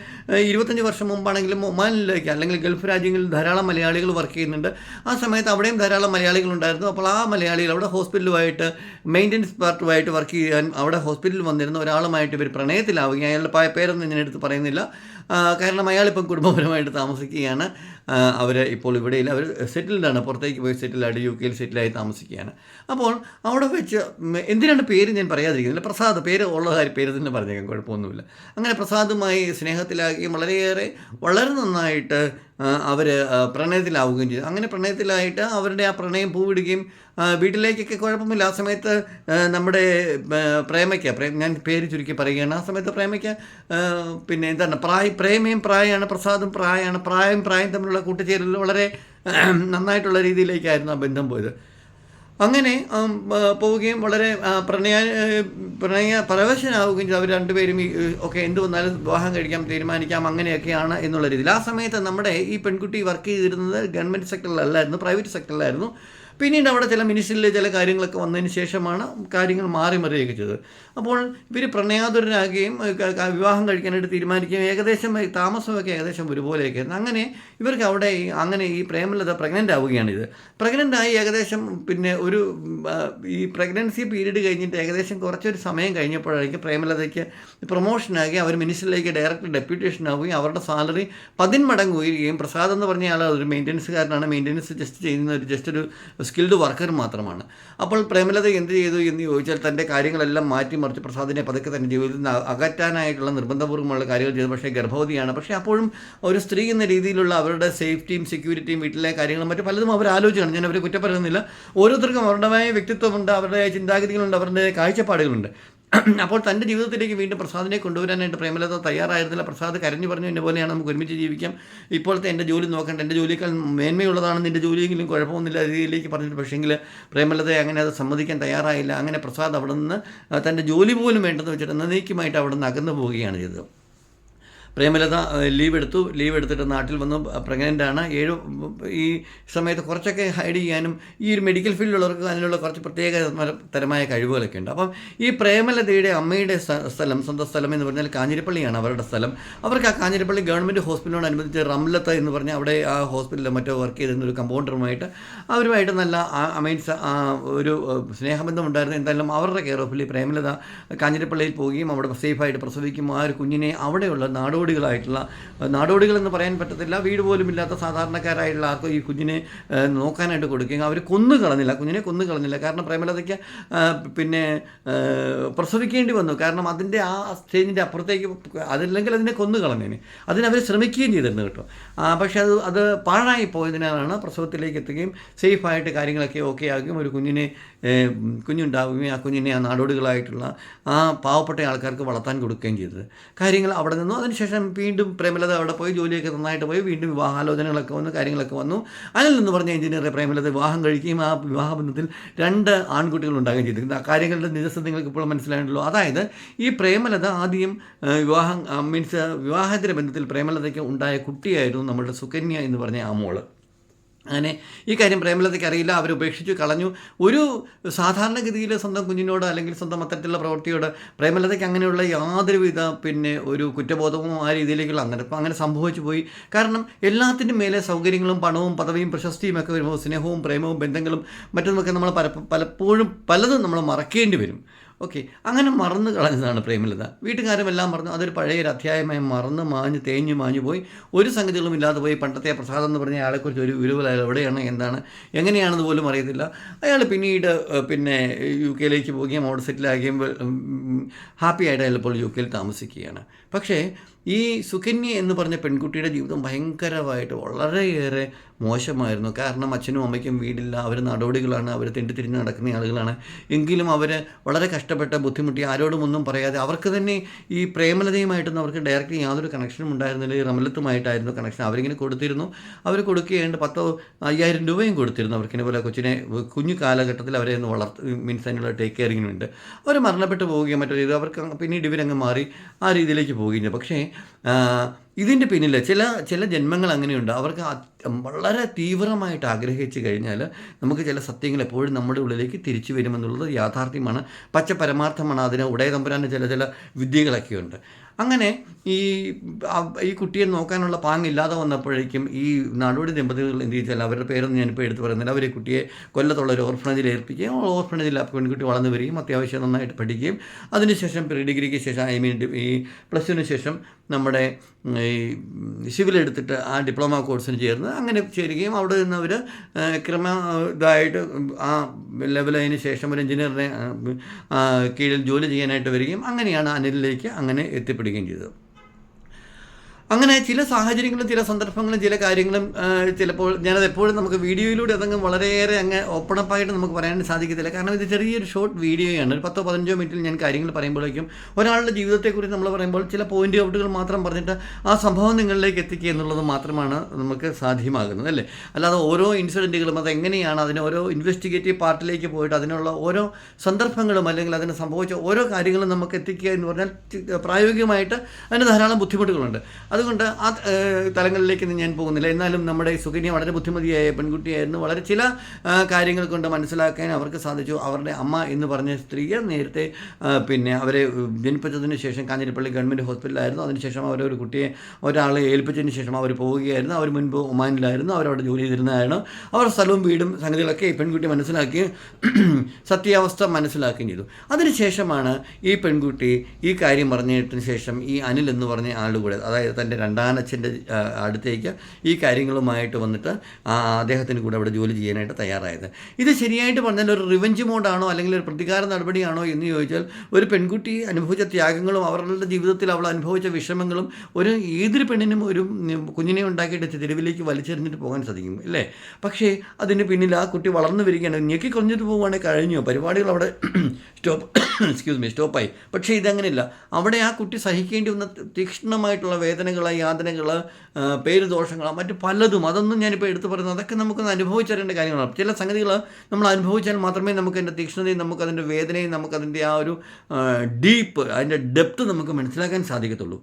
ഇരുപത്തഞ്ച് വർഷം മുമ്പാണെങ്കിലും ഒമാനിലേക്ക് അല്ലെങ്കിൽ ഗൾഫ് രാജ്യങ്ങളിൽ ധാരാളം മലയാളികൾ വർക്ക് ചെയ്യുന്നുണ്ട്. ആ സമയത്ത് അവിടെയും ധാരാളം മലയാളികൾ ഉണ്ടായിരുന്നു. അപ്പോൾ ആ മലയാളികൾ അവിടെ ഹോസ്പിറ്റലുമായിട്ട് മെയിന്റനൻസ് പാർട്ടുമായിട്ട് വർക്ക് ചെയ്യാൻ അവിടെ ഹോസ്പിറ്റലിൽ വന്നിരുന്ന ഒരാളുമായിട്ട് ഇവർ പ്രണയത്തിലാവുകയും അയാളുടെ പേരൊന്നും ഞാൻ എടുത്ത് പറയുന്നില്ല കാരണം അയാളിപ്പം കുടുംബപരമായിട്ട് താമസിക്കുകയാണ്. അവർ ഇപ്പോൾ ഇവിടെയില്ല അവർ സെറ്റിൽഡാണ്. പുറത്തേക്ക് പോയി സെറ്റിലായിട്ട് യു കെയിൽ സെറ്റിലായി താമസിക്കുകയാണ്. അപ്പോൾ അവിടെ വെച്ച് എന്തിനാണ് പേര് ഞാൻ പറയാതിരിക്കുന്നില്ല പ്രസാദ് പേര് ഉള്ള കാര്യം പേര് തന്നെ പറഞ്ഞേക്കാം. കുഴപ്പമൊന്നുമില്ല. അങ്ങനെ പ്രസാദുമായി സ്നേഹത്തിലാകുകയും വളരെയേറെ വളരെ നന്നായിട്ട് അവർ പ്രണയത്തിലാവുകയും ചെയ്തു. അങ്ങനെ പ്രണയത്തിലായിട്ട് അവരുടെ ആ പ്രണയം പൂവിടുകയും വീട്ടിലേക്കൊക്കെ കുഴപ്പമില്ല. ആ സമയത്ത് നമ്മുടെ പ്രേമയ്ക്ക് പ്രേം ഞാൻ പേര് ചുരുക്കി പറയുകയാണ്. ആ സമയത്ത് പ്രേമയ്ക്ക് പിന്നെ എന്താണ് പ്രായ പ്രേമയും പ്രായമാണ് പ്രസാദും പ്രായമാണ് പ്രായം പ്രായം തമ്മിലുള്ള കൂട്ടുചേരൽ വളരെ നന്നായിട്ടുള്ള രീതിയിലേക്കായിരുന്നു ആ ബന്ധം പോയത്. അങ്ങനെ പോവുകയും വളരെ പ്രണയ പ്രണയ പരവശനാവുകയും ചെയ്തു. അവർ രണ്ടുപേരും ഈ ഒക്കെ എന്ത് വന്നാലും വിവാഹം കഴിക്കാം തീരുമാനിക്കാം അങ്ങനെയൊക്കെയാണ് എന്നുള്ള രീതിയിൽ. ആ സമയത്ത് നമ്മുടെ ഈ പെൺകുട്ടി വർക്ക് ചെയ്തിരുന്നത് ഗവൺമെന്റ് സെക്ടറിലല്ലായിരുന്നു പ്രൈവറ്റ് സെക്ടറിലായിരുന്നു പിന്നീട് അവിടെ ചില മിനിസ്ട്രിയിലെ ചില കാര്യങ്ങളൊക്കെ വന്നതിന് ശേഷമാണ് കാര്യങ്ങൾ മാറി മറിയുകയൊക്കെ ചെയ്തത്. അപ്പോൾ ഇവർ പ്രണയാതുരനാകുകയും വിവാഹം കഴിക്കാനായിട്ട് തീരുമാനിക്കുകയും ഏകദേശം താമസമൊക്കെ ഏകദേശം ഒരുപോലെയൊക്കെ അങ്ങനെ ഇവർക്ക് അവിടെ അങ്ങനെ ഈ പ്രേമലത പ്രഗ്നന്റ് ആവുകയാണിത്. പ്രഗ്നന്റ് ആയി ഏകദേശം പിന്നെ ഒരു ഈ പ്രഗ്നൻസി പീരീഡ് കഴിഞ്ഞിട്ട് ഏകദേശം കുറച്ചൊരു സമയം കഴിഞ്ഞപ്പോഴായിരിക്കും പ്രേമലതയ്ക്ക് പ്രൊമോഷനാകി അവർ മിനിസ്റ്ററിലേക്ക് ഡയറക്റ്റ് ഡെപ്യൂട്ടേഷൻ ആവുകയും അവരുടെ സാലറി പതിന്മടങ്ങ് ഉയരുകയും പ്രസാദ് എന്ന് പറഞ്ഞ ആൾ ഒരു മെയിന്റനൻസുകാരനാണ് മെയിന്റനൻസ് ജസ്റ്റ് ചെയ്യുന്ന ഒരു ജസ്റ്റ് ഒരു സ്കിൽഡ് വർക്കർ മാത്രമാണ്. അപ്പോൾ പ്രേമലത എന്ത് ചെയ്തു എന്ന് ചോദിച്ചാൽ തന്റെ കാര്യങ്ങളെല്ലാം മാറ്റിമറിച്ച് പ്രസാദിനെ പതുക്കെ തന്നെ ജീവിതത്തിൽ നിന്ന് അകറ്റാനായിട്ടുള്ള നിർബന്ധപൂർവമുള്ള കാര്യങ്ങൾ ചെയ്തു. പക്ഷേ ഗർഭവതിയാണ്. പക്ഷേ അപ്പോഴും ഒരു സ്ത്രീ എന്ന രീതിയിലുള്ള അവരുടെ സേഫ്റ്റിയും സെക്യൂരിറ്റിയും വീട്ടിലെ കാര്യങ്ങളും മറ്റു പലതും അവർ ആലോചിക്കണം ഞാൻ അവരെ കുറ്റപ്പെടുന്നില്ല ഓരോരുത്തർക്കും അവരുടേതായ വ്യക്തിത്വമുണ്ട് അവരുടെ ചിന്താഗതികളുണ്ട് അവരുടെ കാഴ്ചപ്പാടുകളുണ്ട്. അപ്പോൾ തന്റെ ജീവിതത്തിലേക്ക് വീണ്ടും പ്രസാദിനെ കൊണ്ടുവരാനായിട്ട് പ്രേമലത തയ്യാറായിരുന്നില്ല. പ്രസാദ് കരഞ്ഞു പറഞ്ഞു എന്നെ പോലെയാണ് നമുക്ക് ഒരുമിച്ച് ജീവിക്കാം. ഇപ്പോഴത്തെ എന്റെ ജോലി നോക്കേണ്ട. എന്റെ ജോലിയേക്കാൾ മേന്മയുള്ളതാണ് നിന്റെ ജോലിയെങ്കിലും കുഴപ്പമൊന്നുമില്ല രീതിയിലേക്ക് പറഞ്ഞിട്ട്. പക്ഷേങ്കിൽ പ്രേമലത അങ്ങനെ അത് സമ്മതിക്കാൻ തയ്യാറായില്ല. അങ്ങനെ പ്രസാദ് അവിടെ നിന്ന് തന്റെ ജോലി പോലും വേണ്ടെന്ന് വെച്ചിട്ട് എന്നേക്കുമായിട്ട് അവിടെ നിന്ന് അകന്നു പോവുകയാണ് ചെയ്തത്. പ്രേമലത ലീവ് എടുത്തു ലീവ് എടുത്തിട്ട് നാട്ടിൽ വന്നു. പ്രഗ്നന്റാണ് ഏഴ് ഈ സമയത്ത് കുറച്ചൊക്കെ ഹൈഡ് ചെയ്യാനും ഈ ഒരു മെഡിക്കൽ ഫീൽഡിലുള്ളവർക്ക് അതിനുള്ള കുറച്ച് പ്രത്യേക തരമായ കഴിവുകളൊക്കെ ഉണ്ട്. അപ്പം ഈ പ്രേമലതയുടെ അമ്മയുടെ സ്ഥലം സ്വന്തം സ്ഥലം എന്ന് പറഞ്ഞാൽ കാഞ്ഞിരപ്പള്ളിയാണ് അവരുടെ സ്ഥലം. അവർക്ക് ആ കാഞ്ഞിരപ്പള്ളി ഗവൺമെന്റ് ഹോസ്പിറ്റലിനോടനുബന്ധിച്ച് റംലത്ത് എന്ന് പറഞ്ഞാൽ അവിടെ ആ ഹോസ്പിറ്റലിൽ മറ്റോ വർക്ക് ചെയ്തിരുന്ന ഒരു കമ്പൗണ്ടറുമായിട്ട് അവരുമായിട്ട് നല്ല മീൻസ് ഒരു സ്നേഹബന്ധം ഉണ്ടായിരുന്നു. എന്തായാലും അവരുടെ കെയർ ഓഫിൽ പ്രേമലത കാഞ്ഞിരപ്പള്ളിയിൽ പോവുകയും അവിടെ സേഫായിട്ട് പ്രസവിക്കും. ആ ഒരു കുഞ്ഞിനെ അവിടെയുള്ള നാടോടികളായിട്ടുള്ള നാടോടികൾ എന്ന് പറയാൻ പറ്റത്തില്ല. വീട് പോലും ഇല്ലാത്ത സാധാരണക്കാരായിട്ടുള്ള ആർക്കും ഈ കുഞ്ഞിനെ നോക്കാനായിട്ട് കൊടുക്കുകയും അവർ കൊന്നു കളഞ്ഞില്ല. കുഞ്ഞിനെ കൊന്നു കളഞ്ഞില്ല. കാരണം പ്രേമലതയ്ക്ക് പിന്നെ പ്രസവിക്കേണ്ടി വന്നു. കാരണം അതിന്റെ ആ സ്റ്റേജിന്റെ അപ്പുറത്തേക്ക് അതില്ലെങ്കിൽ അതിനെ കൊന്നു കളഞ്ഞേനെ. അതിനവർ ശ്രമിക്കുകയും ചെയ്തിരുന്നു കേട്ടോ. പക്ഷെ അത് അത് പാഴായി പോയതിനാലാണ് പ്രസവത്തിലേക്ക് എത്തുകയും സേഫായിട്ട് കാര്യങ്ങളൊക്കെ ഓക്കെ ആകുകയും ഒരു കുഞ്ഞിനെ കുഞ്ഞുണ്ടാവുകയും ആ കുഞ്ഞിനെ ആ നാടോടികളായിട്ടുള്ള ആ പാവപ്പെട്ട ആൾക്കാർക്ക് വളർത്താൻ കൊടുക്കുകയും ചെയ്തത്. കാര്യങ്ങൾ അവിടെ നിന്നു. അതിനുശേഷം വീണ്ടും പ്രേമലത അവിടെ പോയി ജോലിയൊക്കെ നന്നായിട്ട് പോയി. വീണ്ടും വിവാഹാലോചനകളൊക്കെ വന്നു കാര്യങ്ങളൊക്കെ വന്നു. അനിൽ എന്ന് പറഞ്ഞ എഞ്ചിനീയറെ പ്രേമലത വിവാഹം കഴിക്കുകയും ആ വിവാഹബന്ധത്തിൽ രണ്ട് ആൺകുട്ടികൾ ഉണ്ടാകുകയും ചെയ്തിരുന്നു ആ കാര്യങ്ങളുടെ നിജസ്ഥ നിങ്ങൾക്ക് ഇപ്പോൾ മനസ്സിലായിട്ടുള്ളൂ അതായത് ഈ പ്രേമലത ആദ്യം വിവാഹം മീൻസ് വിവാഹത്തിന്റെ ബന്ധത്തിൽ പ്രേമലതയ്ക്ക് ഉണ്ടായ കുട്ടിയായിരുന്നു നമ്മളുടെ സുകന്യ എന്ന് പറഞ്ഞ ആ മോൾ. അങ്ങനെ ഈ കാര്യം പ്രേമലതയ്ക്ക് അറിയില്ല അവർ ഉപേക്ഷിച്ച് കളഞ്ഞു. ഒരു സാധാരണഗതിയിൽ സ്വന്തം കുഞ്ഞിനോട് അല്ലെങ്കിൽ സ്വന്തം അത്തരത്തിലുള്ള പ്രവൃത്തിയോട് പ്രേമലതയ്ക്ക് അങ്ങനെയുള്ള യാതൊരുവിധ പിന്നെ ഒരു കുറ്റബോധമോ ആ രീതിയിലേക്കുള്ള അങ്ങനെ ഇപ്പം അങ്ങനെ സംഭവിച്ചു പോയി. കാരണം എല്ലാത്തിന്റെ മേലെ സൗകര്യങ്ങളും പണവും പദവിയും പ്രശസ്തിയും ഒക്കെ വരുമ്പോൾ സ്നേഹവും പ്രേമവും ബന്ധങ്ങളും മറ്റൊന്നുമൊക്കെ നമ്മൾ പല പലപ്പോഴും പലതും നമ്മൾ മറക്കേണ്ടി വരും. ഓക്കെ അങ്ങനെ മറന്നു കളഞ്ഞതാണ് പ്രേമലത. വീട്ടുകാരും എല്ലാം മറന്നു അതൊരു പഴയ ഒരു അധ്യായമായി മറന്ന് മാഞ്ഞ് തേഞ്ഞു മാഞ്ഞു പോയി. ഒരു സംഗതികളും ഇല്ലാതെ പോയി. പണ്ടത്തെ പ്രസാദം എന്ന് പറഞ്ഞ ആളെക്കുറിച്ച് ഒരു അയാൾ എവിടെയാണ് എന്താണ് എങ്ങനെയാണെന്ന് പോലും അറിയത്തില്ല. അയാൾ പിന്നീട് പിന്നെ യു കെയിലേക്ക് പോവുകയും അവിടെ സെറ്റിലാകുകയും ഹാപ്പി ആയിട്ട് അയാൾ ഇപ്പോൾ യു കെയിൽ താമസിക്കുകയാണ്. പക്ഷേ ഈ സുകന്യ എന്ന് പറഞ്ഞ പെൺകുട്ടിയുടെ ജീവിതം ഭയങ്കരമായിട്ട് വളരെയേറെ മോശമായിരുന്നു. കാരണം അച്ഛനും അമ്മയ്ക്കും വീടില്ല. അവർ നടപടികളാണ്. അവർ തെണ്ടിത്തിരിഞ്ഞ് നടക്കുന്ന ആളുകളാണ്. എങ്കിലും അവർ വളരെ കഷ്ടപ്പെട്ട ബുദ്ധിമുട്ടി ആരോടും ഒന്നും പറയാതെ അവർക്ക് തന്നെ ഈ പ്രേമലതയുമായിട്ടൊന്നും അവർക്ക് ഡയറക്റ്റ് യാതൊരു കണക്ഷനും ഉണ്ടായിരുന്നില്ല. ഈ റമലത്തുമായിട്ടായിരുന്നു കണക്ഷൻ അവരിങ്ങനെ കൊടുത്തിരുന്നു. അവർ കൊടുക്കുകയുണ്ട് പത്തോ അയ്യായിരം രൂപയും കൊടുത്തിരുന്നു അവർക്കിനെ പോലെ കൊച്ചിനെ കുഞ്ഞു കാലഘട്ടത്തിൽ അവരെ ഒന്ന് വളർത്ത് മീൻസ് അതിനുള്ള ടേക്ക് കെയറിങ്ങിനുണ്ട് അവർ മരണപ്പെട്ടു പോവുകയും മറ്റൊരു ഇത് അവർക്ക് പിന്നീട് ഇവരങ്ങ് മാറി ആ രീതിയിലേക്ക് പോവുകയും പക്ഷേ ഇതിന്റെ പിന്നിൽ ചില ചില ജന്മങ്ങൾ അങ്ങനെയുണ്ട്. അവർക്ക് വളരെ തീവ്രമായിട്ട് ആഗ്രഹിച്ചു കഴിഞ്ഞാൽ നമുക്ക് ചില സത്യങ്ങൾ എപ്പോഴും നമ്മുടെ ഉള്ളിലേക്ക് തിരിച്ചു വരുമെന്നുള്ളത് യാഥാർത്ഥ്യമാണ്. പച്ച പരമാർത്ഥമാണ് അതിന് ഉടയ തമ്പുരാന്റെ ചില ചില വിദ്യകളൊക്കെയുണ്ട്. അങ്ങനെ ഈ ഈ കുട്ടിയെ നോക്കാനുള്ള പാങ്ങില്ലാതെ വന്നപ്പോഴേക്കും ഈ നാടോടി ദമ്പതികൾ എന്ത് ചെയ്താൽ അവരുടെ പേരൊന്നും ഞാനിപ്പോൾ എടുത്തു പറയുന്നില്ല. അവരെ കുട്ടിയെ കൊല്ലത്തുള്ള ഒരു ഓർഫണേജിൽ ഏൽപ്പിക്കുകയും ഓർഫണേജിൽ പെൺകുട്ടി വളർന്നു വരികയും അത്യാവശ്യം നന്നായിട്ട് പഠിക്കുകയും അതിനുശേഷം പ്രീ ഡിഗ്രിക്ക് ശേഷം ഐ മീൻ ഈ പ്ലസ് ടുവിന് ശേഷം നമ്മുടെ ഈ സിവിൽ എടുത്തിട്ട് ആ ഡിപ്ലോമ കോഴ്സിന് ചേർന്ന് അങ്ങനെ ചേരുകയും അവിടെ നിന്ന് അവർ ക്രമ ഇതായിട്ട് ആ ലെവലതിന് ശേഷം ഒരു എഞ്ചിനീയറിനെ കീഴിൽ ജോലി ചെയ്യാനായിട്ട് വരികയും അങ്ങനെയാണ് അനിലിലേക്ക് അങ്ങനെ എത്തിപ്പെടുകയും ചെയ്തത് അങ്ങനെ ചില സാഹചര്യങ്ങളും ചില സന്ദർഭങ്ങളും ചില കാര്യങ്ങളും ചിലപ്പോൾ ഞാനത് എപ്പോഴും നമുക്ക് വീഡിയോയിലൂടെ അതങ്ങ് വളരെയേറെ അങ്ങ് ഓപ്പൺ അപ്പായിട്ട് നമുക്ക് പറയാൻ സാധിക്കത്തില്ല. കാരണം ഇത് ചെറിയൊരു ഷോർട്ട് വീഡിയോയാണ് ഒരു പത്തോ പതിനഞ്ചോ മിനിറ്റിൽ ഞാൻ കാര്യങ്ങൾ പറയുമ്പോഴേക്കും ഒരാളുടെ ജീവിതത്തെക്കുറിച്ച് നമ്മൾ പറയുമ്പോൾ ചില പോയിന്റ് ഔട്ടുകൾ മാത്രം പറഞ്ഞിട്ട് ആ സംഭവം നിങ്ങളിലേക്ക് എത്തിക്കുക എന്നുള്ളത് മാത്രമാണ് നമുക്ക് സാധ്യമാകുന്നത് അല്ലേ? അല്ലാതെ ഓരോ ഇൻസിഡന്റുകളും അത് എങ്ങനെയാണ് അതിന് ഓരോ ഇൻവെസ്റ്റിഗേറ്റീവ് പാർട്ടിലേക്ക് പോയിട്ട് അതിനുള്ള ഓരോ സന്ദർഭങ്ങളും അല്ലെങ്കിൽ അതിന് സംഭവിച്ച ഓരോ കാര്യങ്ങളും നമുക്ക് എത്തിക്കുക എന്ന് പറഞ്ഞാൽ പ്രായോഗികമായിട്ട് അതിന് ധാരാളം ബുദ്ധിമുട്ടുകളുണ്ട്. അത് അതുകൊണ്ട് ആ തലങ്ങളിലേക്ക് ഞാൻ പോകുന്നില്ല. എന്നാലും നമ്മുടെ സുകന്യ വളരെ ബുദ്ധിമതിയായ പെൺകുട്ടിയായിരുന്നു. വളരെ ചില കാര്യങ്ങൾ കൊണ്ട് മനസ്സിലാക്കാൻ അവർക്ക് സാധിച്ചു. അവരുടെ അമ്മ എന്ന് പറഞ്ഞ സ്ത്രീയെ നേരത്തെ പിന്നെ അവരെ ജനിപ്പിച്ചതിന് ശേഷം കാഞ്ഞിരപ്പള്ളി ഗവൺമെന്റ് ഹോസ്പിറ്റലിലായിരുന്നു. അതിനുശേഷം അവരൊരു കുട്ടിയെ ഒരാളെ ഏൽപ്പിച്ചതിന് ശേഷം അവർ പോവുകയായിരുന്നു. അവർ മുൻപ് ഒമാനിലായിരുന്നു. അവരവിടെ ജോലി ചെയ്തിരുന്നതായിരുന്നു അവർ സ്ഥലവും വീടും സംഗതികളൊക്കെ ഈ പെൺകുട്ടി മനസ്സിലാക്കി സത്യാവസ്ഥ മനസ്സിലാക്കുകയും ചെയ്തു. അതിനുശേഷമാണ് ഈ പെൺകുട്ടി ഈ കാര്യം പറഞ്ഞതിന് ശേഷം ഈ അനിൽ എന്ന് പറഞ്ഞ ആളുകൂടെ അതായത് തന്റെ രണ്ടാനച്ഛന്റെ അടുത്തേക്ക് ഈ കാര്യങ്ങളുമായിട്ട് വന്നിട്ട് അദ്ദേഹത്തിന് കൂടെ അവിടെ ജോലി ചെയ്യാനായിട്ട് തയ്യാറായത്. ഇത് ശരിയായിട്ട് പറഞ്ഞാൽ ഒരു റിവഞ്ച് മോഡാണോ അല്ലെങ്കിൽ ഒരു പ്രതികാര നടപടിയാണോ എന്ന് ചോദിച്ചാൽ ഒരു പെൺകുട്ടി അനുഭവിച്ച ത്യാഗങ്ങളും അവരുടെ ജീവിതത്തിൽ അവൾ അനുഭവിച്ച വിഷമങ്ങളും ഒരു ഏതൊരു പെണ്ണിനും ഒരു കുഞ്ഞിനെ ഉണ്ടാക്കിയിട്ട് തെരുവിലേക്ക് വലിച്ചെറിഞ്ഞിട്ട് പോകാൻ സാധിക്കും അല്ലേ? പക്ഷേ അതിന് പിന്നിൽ ആ കുട്ടി വളർന്നു വരികയാണ്. ഞെക്കി കുറഞ്ഞിട്ട് പോവുകയാണെങ്കിൽ കഴിഞ്ഞു. പരിപാടികൾ അവിടെ സ്റ്റോപ്പ് എക്സ്ക്യൂസ് മീ സ്റ്റോപ്പായി പക്ഷേ ഇതങ്ങനെയല്ല. അവിടെ ആ കുട്ടി സഹിക്കേണ്ടി വന്ന തീക്ഷ്ണമായിട്ടുള്ള വേദനകൾ യാതനകൾ പേര് ദോഷങ്ങൾ മറ്റു പലതും അതൊന്നും ഞാനിപ്പോൾ എടുത്തു പറയുന്നത് അതൊക്കെ നമുക്ക് അനുഭവിച്ചറിയേണ്ട കാര്യങ്ങളാണ്. ചില സംഗതികൾ നമ്മൾ അനുഭവിച്ചാൽ മാത്രമേ നമുക്ക് അതിന്റെ തീക്ഷ്ണതയും നമുക്കതിന്റെ വേദനയും നമുക്കതിന്റെ ആ ഒരു ഡീപ്പ് അതിന്റെ ഡെപ്ത് നമുക്ക് മനസ്സിലാക്കാൻ സാധിക്കത്തുള്ളൂ.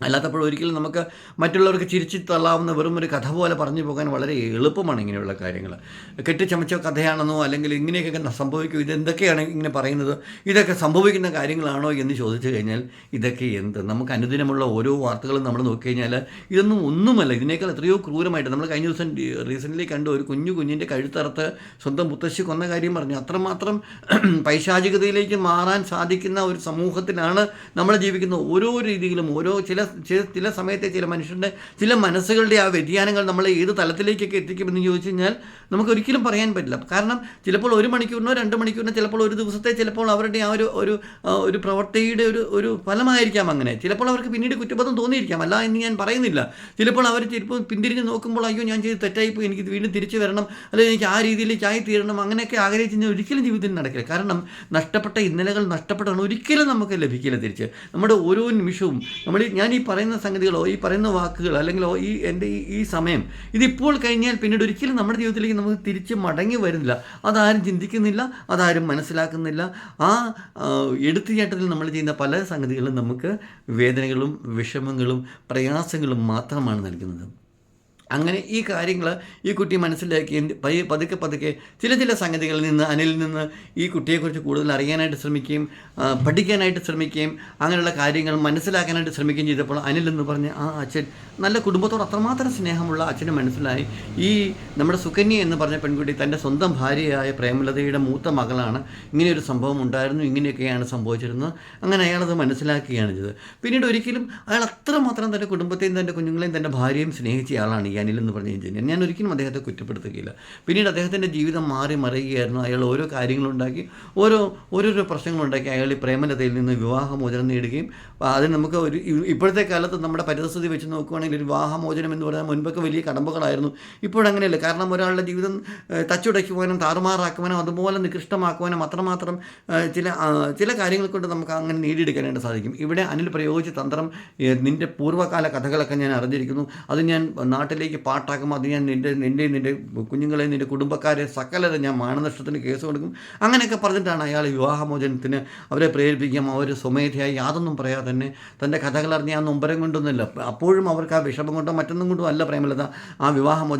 അല്ലാത്തപ്പോൾ ഒരിക്കലും നമുക്ക് മറ്റുള്ളവർക്ക് ചിരിച്ചു തള്ളാവുന്ന വെറും ഒരു കഥ പോലെ പറഞ്ഞു പോകാൻ വളരെ എളുപ്പമാണ് ഇങ്ങനെയുള്ള കാര്യങ്ങൾ. കെട്ടിച്ചമച്ച കഥയാണെന്നോ അല്ലെങ്കിൽ ഇങ്ങനെയൊക്കെ സംഭവിക്കും ഇതെന്തൊക്കെയാണ് ഇങ്ങനെ പറയുന്നത്? ഇതൊക്കെ സംഭവിക്കുന്ന കാര്യങ്ങളാണോ എന്ന് ചോദിച്ചു കഴിഞ്ഞാൽ ഇതൊക്കെ എന്ത്? നമുക്ക് അനുദിനമുള്ള ഓരോ വാർത്തകളും നമ്മൾ നോക്കിക്കഴിഞ്ഞാൽ ഇതൊന്നും ഒന്നുമല്ല. ഇതിനേക്കാൾ എത്രയോ ക്രൂരമായിട്ട് നമ്മൾ കഴിഞ്ഞ ദിവസം റീസെന്റ്ലി കണ്ട ഒരു കുഞ്ഞു കുഞ്ഞിന്റെ കഴുത്തറുത്ത് സ്വന്തം മുത്തശ്ശി കൊന്ന കാര്യം പറഞ്ഞു. അത്രമാത്രം പൈശാചികതയിലേക്ക് മാറാൻ സാധിക്കുന്ന ഒരു സമൂഹത്തിലാണ് നമ്മൾ ജീവിക്കുന്ന ഓരോ രീതിയിലും ഓരോ ചില ചില ചില സമയത്തെ ചില മനുഷ്യരുടെ ചില മനസ്സുകളുടെ ആ വ്യതിയാനങ്ങൾ നമ്മളെ ഏത് തലത്തിലേക്കൊക്കെ എത്തിക്കുമെന്ന് ചോദിച്ചു കഴിഞ്ഞാൽ നമുക്ക് ഒരിക്കലും പറയാൻ പറ്റില്ല. കാരണം ചിലപ്പോൾ ഒരു മണിക്കൂറിനോ രണ്ട് മണിക്കൂറിനോ ചിലപ്പോൾ ഒരു ദിവസത്തെ ചിലപ്പോൾ അവരുടെ ആ ഒരു ഒരു ഒരു പ്രവൃത്തിയുടെ ഒരു ഒരു ഫലമായിരിക്കാം അങ്ങനെ. ചിലപ്പോൾ അവർക്ക് പിന്നീട് കുറ്റബോധം തോന്നിയിരിക്കാം. അല്ല എന്ന് ഞാൻ പറയുന്നില്ല. ചിലപ്പോൾ അവർ ചിലപ്പോൾ പിന്തിരിഞ്ഞ് നോക്കുമ്പോൾ അയ്യോ ഞാൻ ചെയ്ത് തെറ്റായിപ്പോയി. എനിക്ക് വീണ്ടും തിരിച്ചു വരണം. അല്ലെങ്കിൽ എനിക്ക് ആ രീതിയിലേക്ക് ആയി തീരണം. അങ്ങനെയൊക്കെ ആഗ്രഹിച്ച് ഒരിക്കലും ജീവിതത്തിൽ നടക്കില്ല. കാരണം നഷ്ടപ്പെട്ട ഇന്നലകൾ നഷ്ടപ്പെട്ടാണ് ഒരിക്കലും നമുക്ക് ലഭിക്കില്ല തിരിച്ച്. നമ്മുടെ ഓരോ നിമിഷവും നമ്മൾ ഞാൻ ഈ പറയുന്ന സംഗതികളോ ഈ പറയുന്ന വാക്കുകൾ അല്ലെങ്കിൽ ഈ എന്റെ ഈ ഈ സമയം ഇതിപ്പോൾ കഴിഞ്ഞാൽ പിന്നീട് ഒരിക്കലും നമ്മുടെ ജീവിതത്തിലേക്ക് നമുക്ക് തിരിച്ച് മടങ്ങി വരുന്നില്ല. അതാരും ചിന്തിക്കുന്നില്ല അതാരും മനസ്സിലാക്കുന്നില്ല. ആ എടുത്തുചാട്ടത്തിൽ നമ്മൾ ചെയ്യുന്ന പല സംഗതികളും നമുക്ക് വേദനകളും വിഷമങ്ങളും പ്രയാസങ്ങളും മാത്രമാണ് നൽകുന്നത്. അങ്ങനെ ഈ കാര്യങ്ങൾ ഈ കുട്ടി മനസ്സിലാക്കി പയ്യെ പതുക്കെ പതുക്കെ ചില ചില സംഗതികളിൽ നിന്ന് അനിലിൽ നിന്ന് ഈ കുട്ടിയെക്കുറിച്ച് കൂടുതൽ അറിയാനായിട്ട് ശ്രമിക്കുകയും പഠിക്കാനായിട്ട് ശ്രമിക്കുകയും അങ്ങനെയുള്ള കാര്യങ്ങൾ മനസ്സിലാക്കാനായിട്ട് ശ്രമിക്കുകയും ചെയ്തപ്പോൾ അനിൽ എന്ന് പറഞ്ഞ് ആ അച്ഛൻ നല്ല കുടുംബത്തോട് അത്രമാത്രം സ്നേഹമുള്ള അച്ഛന് മനസ്സിലായി. ഈ നമ്മുടെ സുകന്യ എന്ന് പറഞ്ഞ പെൺകുട്ടി തന്റെ സ്വന്തം ഭാര്യയായ പ്രേമലതയുടെ മൂത്ത മകളാണ്. ഇങ്ങനെയൊരു സംഭവം ഉണ്ടായിരുന്നു ഇങ്ങനെയൊക്കെയാണ് സംഭവിച്ചിരുന്നത്. അങ്ങനെ അയാളത് മനസ്സിലാക്കുകയാണ് ചെയ്തത്. പിന്നീട് ഒരിക്കലും അയാൾ അത്രമാത്രം തന്റെ കുടുംബത്തെയും തന്റെ കുഞ്ഞുങ്ങളെയും തന്റെ ഭാര്യയും സ്നേഹിച്ച ആളാണ് ഈ അനിൽ എന്ന് പറഞ്ഞ എഞ്ചിനീയർ. ഞാൻ ഒരിക്കലും അദ്ദേഹത്തെ കുറ്റപ്പെടുത്തുകയില്ല. പിന്നീട് അദ്ദേഹത്തിന്റെ ജീവിതം മാറി മറിയുകയായിരുന്നു. അയാൾ ഓരോ കാര്യങ്ങളുണ്ടാക്കി ഓരോ ഓരോരോ പ്രശ്നങ്ങളുണ്ടാക്കി അയാൾ ഈ പ്രേമലതയിൽ നിന്ന് വിവാഹമോചനം നേടുകയും അതിന് അത് നമുക്ക് ഒരു ഇപ്പോഴത്തെ കാലത്ത് നമ്മുടെ പരിതസ്ഥിതി വെച്ച് നോക്കുകയാണെങ്കിൽ ഒരു വിവാഹമോചനം എന്ന് പറഞ്ഞാൽ മുൻപൊക്കെ വലിയ കടമ്പകളായിരുന്നു. ഇപ്പോഴങ്ങനെയല്ല കാരണം ഒരാളുടെ ജീവിതം തച്ചുടയ്ക്കുവാനും താറുമാറാക്കുവാനും അതുപോലെ നികൃഷ്ടമാക്കുവാനും അത്രമാത്രം ചില ചില കാര്യങ്ങൾ കൊണ്ട് നമുക്ക് അങ്ങനെ നേടിയെടുക്കാനായിട്ട് സാധിക്കും. ഇവിടെ അനിൽ പ്രയോഗിച്ച തന്ത്രം നിന്റെ പൂർവകാല കഥകളൊക്കെ ഞാൻ അറിഞ്ഞിരിക്കുന്നു. അത് ഞാൻ നാട്ടിലേക്ക് പാട്ടാക്കും അത് ഞാൻ നിന്റെ നിന്റെ നിന്റെ കുഞ്ഞുങ്ങളെ നിന്റെ കുടുംബക്കാരെ സകലരെ ഞാൻ മാനനഷ്ടത്തിന് കേസ് കൊടുക്കും. അങ്ങനെയൊക്കെ പറഞ്ഞിട്ടാണ് അയാൾ വിവാഹമോചനത്തിന് അവരെ പ്രേരിപ്പിക്കാം അവർ സ്വമേധയായി യാതൊന്നും പറയാതെ തന്നെ തന്റെ കഥകൾ അറിഞ്ഞ് ആ നൊമ്പരം കൊണ്ടൊന്നുമില്ല. അപ്പോഴും അവർക്ക് ആ വിഷമം കൊണ്ടോ മറ്റൊന്നും കൊണ്ടോ അല്ല പ്രേമലത ആ വിവാഹമോചനം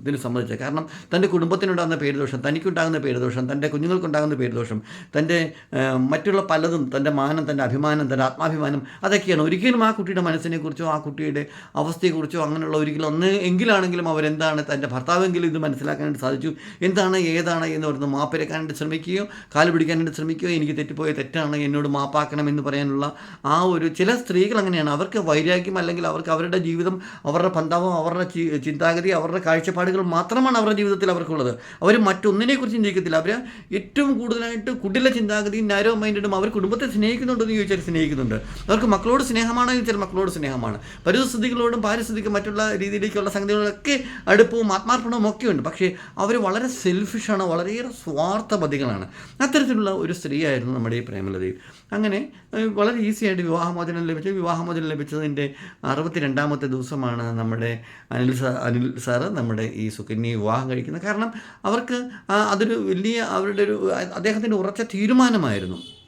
ഇതിന് സംബന്ധിച്ചത് കാരണം തന്റെ കുടുംബത്തിനുണ്ടാകുന്ന പേരുദോഷം തനിക്കുണ്ടാകുന്ന പേരുദോഷം തന്റെ കുഞ്ഞുങ്ങൾക്കുണ്ടാകുന്ന പേരുദോഷം തന്റെ മറ്റുള്ള പലതും തന്റെ മാനം തന്റെ അഭിമാനം തന്റെ ആത്മാഭിമാനം അതൊക്കെയാണ്. ഒരിക്കലും ആ കുട്ടിയുടെ മനസ്സിനെക്കുറിച്ചോ ആ കുട്ടിയുടെ അവസ്ഥയെക്കുറിച്ചോ അങ്ങനെയുള്ള ഒരിക്കലും ഒന്ന് എങ്കിലാണെങ്കിലും അവരെന്താണ് തന്റെ ഭർത്താവെങ്കിലും ഇത് മനസ്സിലാക്കാനായിട്ട് സാധിച്ചു. എന്താണ് ഏതാണ് എന്ന് പറയുന്നത് മാപ്പിരക്കാനായിട്ട് ശ്രമിക്കുകയോ കാൽ പിടിക്കാനായിട്ട് ശ്രമിക്കുകയോ എനിക്ക് തെറ്റിപ്പോയ തെറ്റാണ് എന്നോട് മാപ്പാക്കണം എന്ന് പറയാനുള്ള ആ ഒരു ചില സ്ത്രീകൾ അങ്ങനെയാണ്. അവർക്ക് വൈരാഗ്യം അല്ലെങ്കിൽ അവർക്ക് അവരുടെ ജീവിതം അവരുടെ പന്താവം അവരുടെ ചിന്താഗതി അവരുടെ കാഴ്ചപ്പാടുകൾ മാത്രമാണ് അവരുടെ ജീവിതത്തിൽ അവർക്കുള്ളത്. അവർ മറ്റൊന്നിനെക്കുറിച്ച് ചിന്തിക്കത്തില്ല. അവർ ഏറ്റവും കൂടുതലായിട്ട് കുടില ചിന്താഗതിയും നാരോ മൈൻഡും അവർ കുടുംബത്തെ സ്നേഹിക്കുന്നുണ്ടോ എന്ന് ചോദിച്ചാൽ സ്നേഹിക്കുന്നുണ്ട്. അവർക്ക് മക്കളോട് സ്നേഹമാണോ ചോദിച്ചാൽ മക്കളോട് സ്നേഹമാണ്. പരിസ്ഥിതികളോടും പാരിസ്ഥിതിക്കും മറ്റുള്ള രീതിയിലേക്കുള്ള സംഗതികളൊക്കെ അടുപ്പവും ആത്മാർപ്പണവും ഒക്കെ ഉണ്ട്. പക്ഷേ അവർ വളരെ സെൽഫിഷാണ് വളരെയേറെ സ്വാർത്ഥപതികളാണ് അത്തരത്തിലുള്ള ഒരു സ്ത്രീയായിരുന്നു നമ്മുടെ ഈ പ്രേമലതയിൽ. അങ്ങനെ വളരെ ഈസി ആയിട്ട് വിവാഹമോചനം ലഭിച്ചു. വിവാഹമോചനം ലഭിച്ചതിന്റെ അറുപത്തി രണ്ടാമത്തെ ദിവസമാണ് നമ്മുടെ അനിൽ സാർ അനിൽ സാറ് നമ്മുടെ ഈ സുകന്യയെ വിവാഹം കഴിക്കുന്നത്. കാരണം അവർക്ക് അതൊരു വലിയ അവരുടെ ഒരു അദ്ദേഹത്തിന്റെ ഉറച്ച തീരുമാനമായിരുന്നു.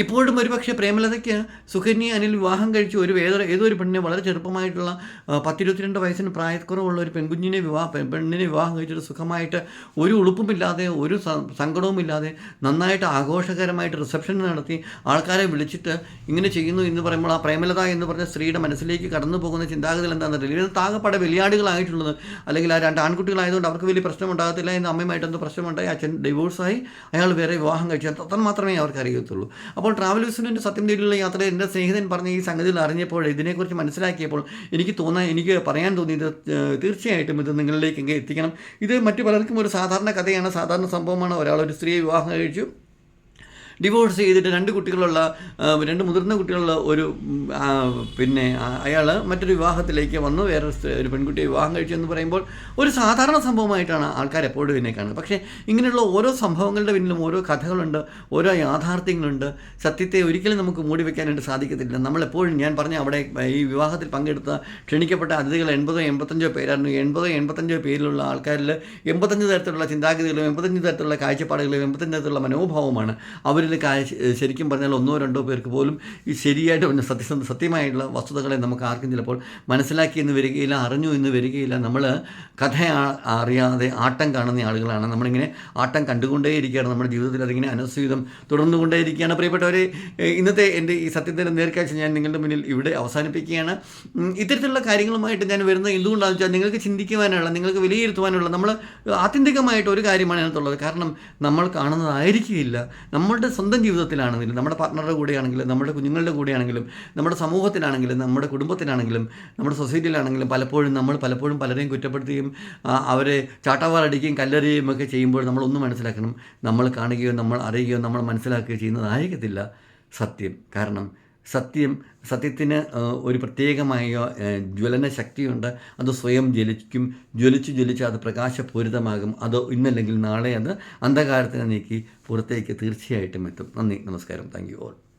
ഇപ്പോഴും ഒരുപക്ഷെ പ്രേമലതയ്ക്ക് സുകന്യ അനിൽ വിവാഹം കഴിച്ച് ഒരു ഏതോ ഏതോ ഒരു പെണ്ണിനെ വളരെ ചെറുപ്പമായിട്ടുള്ള പത്തിരുപത്തിരണ്ട് വയസ്സിന് പ്രായക്കുറവുള്ള ഒരു പെൺകുഞ്ഞിനെ വിവാഹം പെണ്ണിനെ വിവാഹം കഴിച്ചിട്ട് സുഖമായിട്ട് ഒരു ഉളുപ്പുമില്ലാതെ ഒരു സങ്കടവുമില്ലാതെ നന്നായിട്ട് ആഘോഷകരമായിട്ട് റിസപ്ഷൻ നടത്തി ആൾക്കാരെ വിളിച്ചിട്ട് ഇങ്ങനെ ചെയ്യുന്നു എന്ന് പറയുമ്പോൾ ആ പ്രേമലത എന്ന് പറഞ്ഞ സ്ത്രീയുടെ മനസ്സിലേക്ക് കടന്നു പോകുന്ന ചിന്താഗതികൾ എന്താണെന്നറിയില്ല ഇവർ താകപ്പാടെ വെളിയാടുകളായിട്ടുള്ളത്. അല്ലെങ്കിൽ ആ രണ്ട് ആൺകുട്ടികളായതുകൊണ്ട് അവർക്ക് വലിയ പ്രശ്നം ഉണ്ടാകത്തില്ല എന്ന് അമ്മയുമായിട്ട് എന്തോ പ്രശ്നമുണ്ടായി. അച്ഛൻ ഡിവോഴ്സായി അയാൾ വേറെ വിവാഹം കഴിച്ചു. അത്ര മാത്രമേ അവർക്ക് അറിയത്തുള്ളൂ. അപ്പോൾ ട്രാവൽ വിസിന്റെ സത്യം തേടിയുള്ള യാത്ര എന്റെ സ്നേഹിതൻ പറഞ്ഞ ഈ സംഗതികൾ അറിഞ്ഞപ്പോൾ ഇതിനെക്കുറിച്ച് മനസ്സിലാക്കിയപ്പോൾ എനിക്ക് തോന്നാൻ എനിക്ക് പറയാൻ തോന്നിയത് തീർച്ചയായിട്ടും ഇത് നിങ്ങളിലേക്ക് എത്തിക്കണം. ഇത് മറ്റു പലർക്കും ഒരു സാധാരണ കഥയാണ് സാധാരണ സംഭവമാണ്. ഒരാൾ ഒരു സ്ത്രീയെ വിവാഹം കഴിച്ചു. ഡിവോഴ്സ് ചെയ്തിട്ട് രണ്ട് കുട്ടികളുള്ള രണ്ട് മുതിർന്ന കുട്ടികളുള്ള ഒരു പിന്നെ അയാൾ മറ്റൊരു വിവാഹത്തിലേക്ക് വന്നു. വേറെ ഒരു പെൺകുട്ടിയെ വിവാഹം കഴിച്ചു എന്ന് പറയുമ്പോൾ ഒരു സാധാരണ സംഭവമായിട്ടാണ് ആൾക്കാർ എപ്പോഴും ഇതിനെ കാണുന്നത്. പക്ഷേ ഇങ്ങനെയുള്ള ഓരോ സംഭവങ്ങളുടെ പിന്നിലും ഓരോ കഥകളുണ്ട് ഓരോ യാഥാർത്ഥ്യങ്ങളുണ്ട്. സത്യത്തെ ഒരിക്കലും നമുക്ക് മൂടി വയ്ക്കാനായിട്ട് സാധിക്കത്തില്ല. നമ്മളെപ്പോഴും ഞാൻ പറഞ്ഞ അവിടെ ഈ വിവാഹത്തിൽ പങ്കെടുത്ത ക്ഷണിക്കപ്പെട്ട അതിഥികൾ എൺപതോ എൺപത്തഞ്ചോ പേരായിരുന്നു. എൺപതോ എൺപത്തഞ്ചോ പേരിലുള്ള ആൾക്കാരിൽ എൺപത്തഞ്ച് തരത്തിലുള്ള ചിന്താഗതികളും എൺപത്തഞ്ച് തരത്തിലുള്ള കാഴ്ചപ്പാടുകളും എൺപത്തഞ്ച് തരത്തിലുള്ള മനോഭാവമാണ് അവരിൽ ശരിക്കും പറഞ്ഞാൽ ഒന്നോ രണ്ടോ പേർക്ക് പോലും ഈ ശരിയായിട്ട് സത്യസന്ധ സത്യമായിട്ടുള്ള വസ്തുതകളെ നമുക്ക് ആർക്കും ചിലപ്പോൾ മനസ്സിലാക്കി എന്ന് വരികയില്ല അറിഞ്ഞു എന്ന് വരികയില്ല. നമ്മൾ കഥ അറിയാതെ ആട്ടം കാണുന്ന ആളുകളാണ്. നമ്മളിങ്ങനെ ആട്ടം കണ്ടുകൊണ്ടേ ഇരിക്കുകയാണ് നമ്മുടെ ജീവിതത്തിൽ അതിങ്ങനെ അനുസ്യൂതം തുടർന്നുകൊണ്ടേയിരിക്കുകയാണ്. പ്രിയപ്പെട്ടവരെ ഇന്നത്തെ എന്റെ ഈ സത്യത്തിന്റെ നേർക്കാഴ്ച ഞാൻ നിങ്ങളുടെ മുന്നിൽ ഇവിടെ അവസാനിപ്പിക്കുകയാണ്. ഇത്തരത്തിലുള്ള കാര്യങ്ങളുമായിട്ട് ഞാൻ വരുന്നത് എന്തുകൊണ്ടാണെന്ന് വെച്ചാൽ നിങ്ങൾക്ക് ചിന്തിക്കുവാനുള്ള നിങ്ങൾക്ക് വിലയിരുത്തുവാനുള്ള നമ്മൾ ആത്യന്തികമായിട്ട് ഒരു കാര്യമാണ് അതിനകത്തുള്ളത്. കാരണം നമ്മൾ കാണുന്നതായിരിക്കില്ല നമ്മളുടെ സ്വന്തം ജീവിതത്തിലാണെങ്കിലും നമ്മുടെ പാർട്ട്ണറുടെ കൂടെയാണെങ്കിലും നമ്മുടെ കുഞ്ഞുങ്ങളുടെ കൂടെയാണെങ്കിലും നമ്മുടെ സമൂഹത്തിലാണെങ്കിലും നമ്മുടെ കുടുംബത്തിലാണെങ്കിലും നമ്മുടെ സൊസൈറ്റിയിലാണെങ്കിലും പലപ്പോഴും നമ്മൾ പലപ്പോഴും പലരെയും കുറ്റപ്പെടുത്തുകയും അവരെ ചാട്ടവാറടിക്കുകയും കല്ലെറിയുകയും ഒക്കെ ചെയ്യുമ്പോൾ നമ്മളൊന്നും മനസ്സിലാക്കണം. നമ്മൾ കാണുകയോ നമ്മൾ അറിയുകയോ നമ്മൾ മനസ്സിലാക്കുകയോ ചെയ്യുന്നതായിരിക്കത്തില്ല സത്യം. കാരണം സത്യം സത്യത്തിന് ഒരു പ്രത്യേകമായ ജ്വലന ശക്തിയുണ്ട്. അത് സ്വയം ജ്വലിക്കും. ജ്വലിച്ച് ജ്വലിച്ച് അത് പ്രകാശപൂരിതമാകും. അത് ഇന്നല്ലെങ്കിൽ നാളെ അത് അന്ധകാരത്തിനെ നീക്കി പുറത്തേക്ക് തീർച്ചയായിട്ടും എത്തും. നന്ദി നമസ്കാരം. Thank you all.